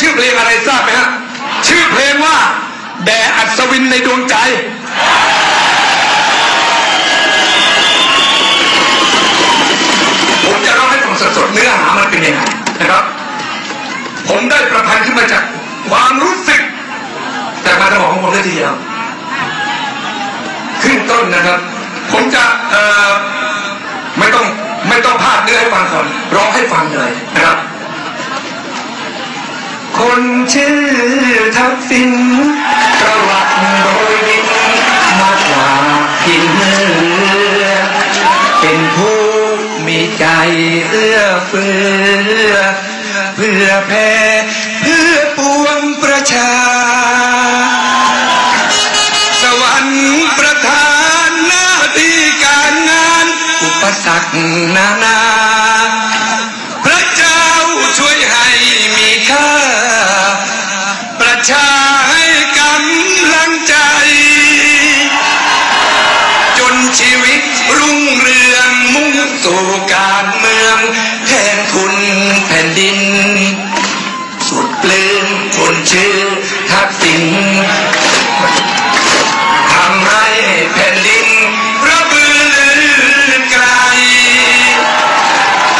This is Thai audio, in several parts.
ชื่อเพลงอะไรทราบไหมฮะ ชื่อเพลงว่า แด่อัศวินในดวงใจ ผมจะร้องให้ฟังสดๆเนื้อหามันเป็นยังไงนะครับ ผมได้ประพันธ์ขึ้นมาจากความรู้สึกจากมาสมองของผมเลยทีเดียวขึ้นต้นนะครับ ผมจะไม่ต้องไม่ต้องพากย์เนื้อให้ฟังก่อนร้องให้ฟังเลยนะครับ คนชื่อทักษิณประวัติโดยดินมาจากินเนื้อเป็นผู้มีใจเอื้อเฟื้อเพื่อแผ่เพื่อปวงประชา สวรรค์ประทานหน้าที่การงาน อุปสรรคนานา มุ่งสู่การเมืองแทนทุนแผ่นดิน สุดปลื้มคนชื่อทักษิณทำให้แผ่นดินระเบือไกล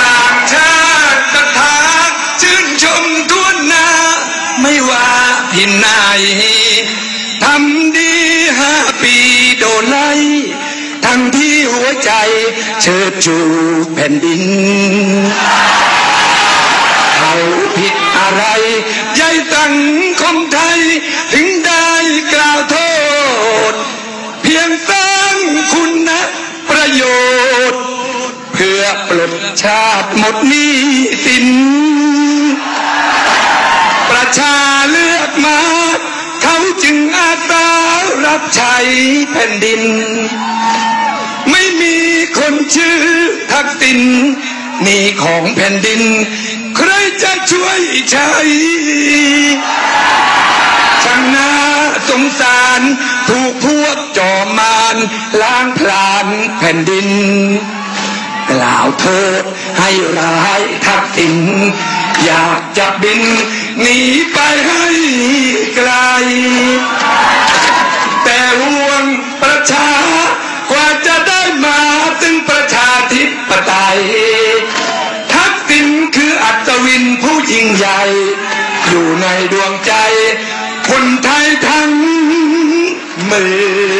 ต่างชาติตถาชื่นชมทั่วหน้า ไม่ว่าที่ไหนทำดีห้าปีโดนไล่ ทั้งที่หัวใจเชิดชูแผ่นดินเขาผิดอะไรยายสังคมไทย ถึงได้กล่าวโทษ เพียงสร้างคุณนะประโยชน์ เพื่อปลดชาติหมดนี้ รับใช้แผ่นดิน ไม่มีคนชื่อทักษิณหนี่ของแผ่นดิน ใครจะช่วยใช้ช่างน่าสงสาร ถูกพวกจอมมารล้างพลานแผ่นดิน กล่าวโทษให้ร้ายทักษิณอยากจะบินหนีไปให้ไกล ไตยทักษิณคืออัศวินผู้ยิ่งใหญ่ อยู่ในดวงใจ คนไทยทั้งเมือง